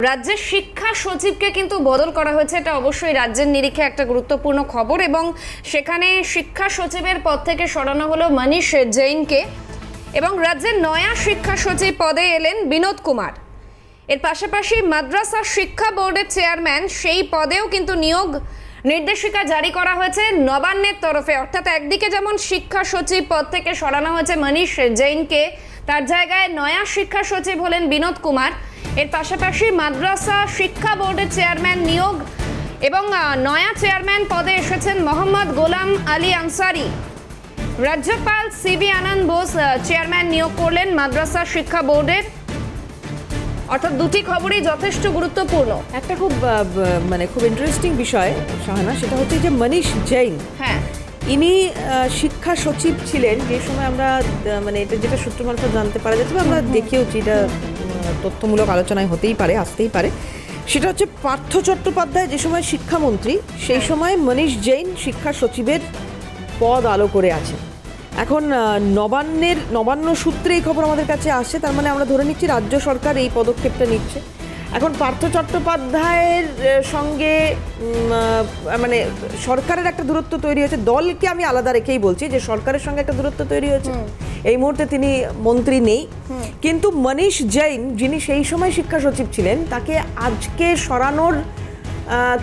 রাজ্যের শিক্ষা সচিবকে কিন্তু বদল করা হয়েছে, এটা অবশ্যই রাজ্যের নিরিখে একটা গুরুত্বপূর্ণ খবর এবং সেখানে শিক্ষা সচিবের পদ থেকে সরানো হলো মনীষ জৈনকে এবং রাজ্যের নয়া শিক্ষা সচিব পদে এলেন বিনোদ কুমার। এর পাশাপাশি মাদ্রাসা শিক্ষা বোর্ডের চেয়ারম্যান সেই পদেও কিন্তু নিয়োগ নির্দেশিকা জারি করা হয়েছে নবান্নের তরফে। অর্থাৎ একদিকে যেমন শিক্ষা সচিব পদ থেকে সরানো হয়েছে মনীষ জৈনকে তার জায়গায় নয়া শিক্ষা সচিব হলেন বিনোদ কুমার। এর পাশাপাশি মাদ্রাসা শিক্ষা বোর্ডের চেয়ারম্যান নিয়োগ এবং নয়া চেয়ারম্যান পদে এসেছেন মোহাম্মদ গোলাম আলী আনসারি। রাজ্যপাল সিবি আনন্দ বোস চেয়ারম্যান নিয়োগ করলেন মাদ্রাসা শিক্ষা বোর্ডের। অর্থাৎ দুটি খবরই যথেষ্ট গুরুত্বপূর্ণ। একটা খুব মানে খুব ইন্টারেস্টিং বিষয় শাহানা সেটা হচ্ছে যে মনীষ জৈন হ্যাঁ। ইনি শিক্ষা সচিব ছিলেন যে সময় আমরা মানে এটা যেটা সূত্র মারফত জানতে পারা যাচ্ছে বা আমরা দেখেওছি এটা তথ্যমূলক আলোচনায় হতেই পারে আসতেই পারে। সেটা হচ্ছে পার্থ চট্টোপাধ্যায় যে সময় শিক্ষামন্ত্রী সেই সময় মনীষ জৈন শিক্ষা সচিবের পদ আলো করে আছেন। এখন নবান্নের নবান্ন সূত্রে এই খবর আমাদের কাছে আসছে তার মানে আমরা ধরে নিচ্ছি রাজ্য সরকার এই পদক্ষেপটা নিচ্ছে। এখন পার্থ চট্টোপাধ্যায়ের সঙ্গে মানে সরকারের একটা দূরত্ব তৈরি হয়েছে। দলকে আমি আলাদা রেখেই বলছি যে সরকারের সঙ্গে একটা দূরত্ব তৈরি হয়েছে। এই মুহূর্তে তিনি মন্ত্রী নেই। কিন্তু মনীষ জৈন যিনি সেই সময় শিক্ষা সচিব ছিলেন তাকে আজকে সরানোর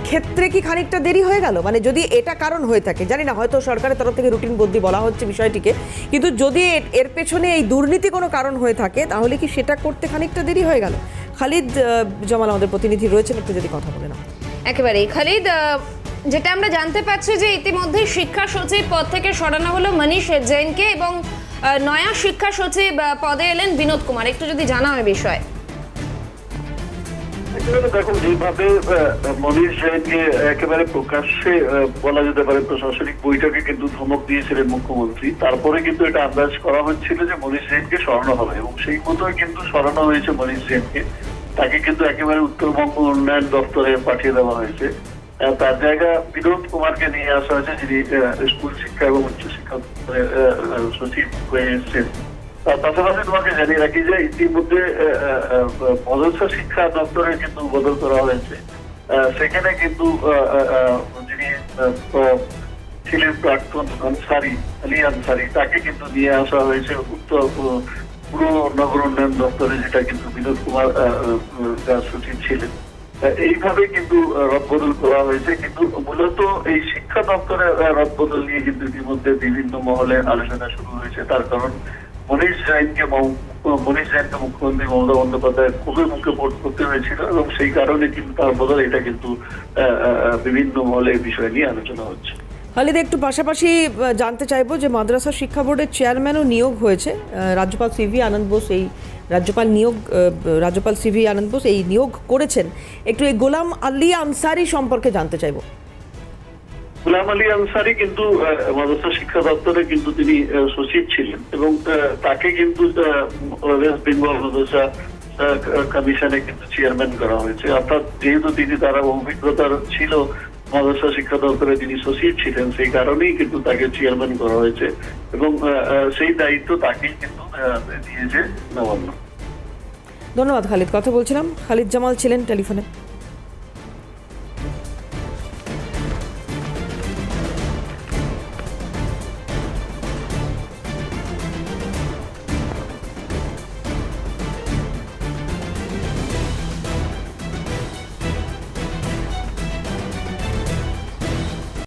ক্ষেত্রে কি খানিকটা দেরি হয়ে গেল? মানে যদি এটা কারণ হয়ে থাকে জানি না হয়তো সরকারের তরফ থেকে রুটিন বদলি বলা হচ্ছে বিষয়টিকে কিন্তু যদি এর পেছনে এই দুর্নীতি কোনো কারণ হয়ে থাকে তাহলে কি সেটা করতে খানিকটা দেরি হয়ে গেল? খালিদ জমাল আমাদের প্রতিনিধি রয়েছেন, একটু যদি কথা বলে না একেবারেই। খালিদ যেটা আমরা জানতে পারছি যে ইতিমধ্যে শিক্ষা সচিব পদ থেকে সরানো হলো মনীষ জৈনকে এবং নয়া শিক্ষা সচিব পদে এলেন বিনোদ কুমার। একটু যদি জানা হয় বিষয়। একেবারে দেখুন, যেভাবে মনির জৈনকে একেবারে প্রকাশ্যে বলা যেতে পারে প্রশাসনিক বৈঠকে কিন্তু ধমক দিয়েছিলেন মুখ্যমন্ত্রী। তারপরে কিন্তু এটা আন্দাজ করা হচ্ছিল যে মনীষ জৈনকে সরানো হবে এবং সেই মতোই কিন্তু সরানো হয়েছে মনীষ জৈনকে তাকে কিন্তু একেবারে উত্তরবঙ্গ উন্নয়ন দপ্তরে পাঠিয়ে দেওয়া হয়েছে। তার জায়গা বিনোদ কুমারকে নিয়ে আসা হয়েছে, যিনি স্কুল শিক্ষা এবং উচ্চশিক্ষা সচিব হয়ে এসেছেন। পাশাপাশি তোমাকে জানিয়ে রাখি যে ইতিমধ্যে মদরসা শিক্ষা দপ্তরে কিন্তু বদল করা হয়েছে। সেখানে কিন্তু যিনি ছিলেন প্রাক্তন আনসারি, আলী আনসারি, তাকে কিন্তু নিয়ে আসা হয়েছে উত্তর পুরো নগর উন্নয়ন দপ্তরে, যেটা কিন্তু বিনোদ কুমার সচিব ছিলেন। এইভাবে কিন্তু রদবদল করা হয়েছে। কিন্তু মূলত এই শিক্ষা দপ্তরে রদবদল নিয়ে কিন্তু ইতিমধ্যে বিভিন্ন মহলে আলোচনা শুরু হয়েছে। তার কারণ মনীষ মম- মনীষ জৈনকে মুখ্যমন্ত্রী মমতা বন্দ্যোপাধ্যায় খুবই মুখে ভোট করতে হয়েছিল এবং সেই কারণে কিন্তু তার বদলে এটা কিন্তু বিভিন্ন মহলে এই বিষয় নিয়ে আলোচনা হচ্ছে। খালিদ, একটু পাশাপাশি জানতে চাইব যে মাদ্রাসা শিক্ষা বোর্ডের চেয়ারম্যানও নিয়োগ হয়েছে রাজ্যপাল সিভি আনন্দ বোস এই রাজ্যপাল নিয়োগ রাজ্যপাল সিভি আনন্দ বোস এই নিয়োগ করেছেন। একটু এই গোলাম আলী আনসারি সম্পর্কে জানতে চাইব। গুলাম আলী আনসারি কিন্তু মাদ্রাসা শিক্ষা দপ্তরে কিন্তু তিনি সচিব ছিলেন এবং তাকে কিন্তু ওয়েস্ট বেঙ্গল মাদ্রাসা কমিশনে কিন্তু চেয়ারম্যান করা হয়েছে। অর্থাৎ যেহেতু তিনি তার অভিজ্ঞতার ছিল, মাদ্রাসা শিক্ষা দপ্তরে তিনি সচিব ছিলেন, সেই কারণেই কিন্তু তাকে চেয়ারম্যান করা হয়েছে এবং সেই দায়িত্ব তাকেই কিন্তু দিয়েছে নবান্ন। ধন্যবাদ খালিদ। কথা বলছিলাম। খালিদ জামাল ছিলেন টেলিফোনে।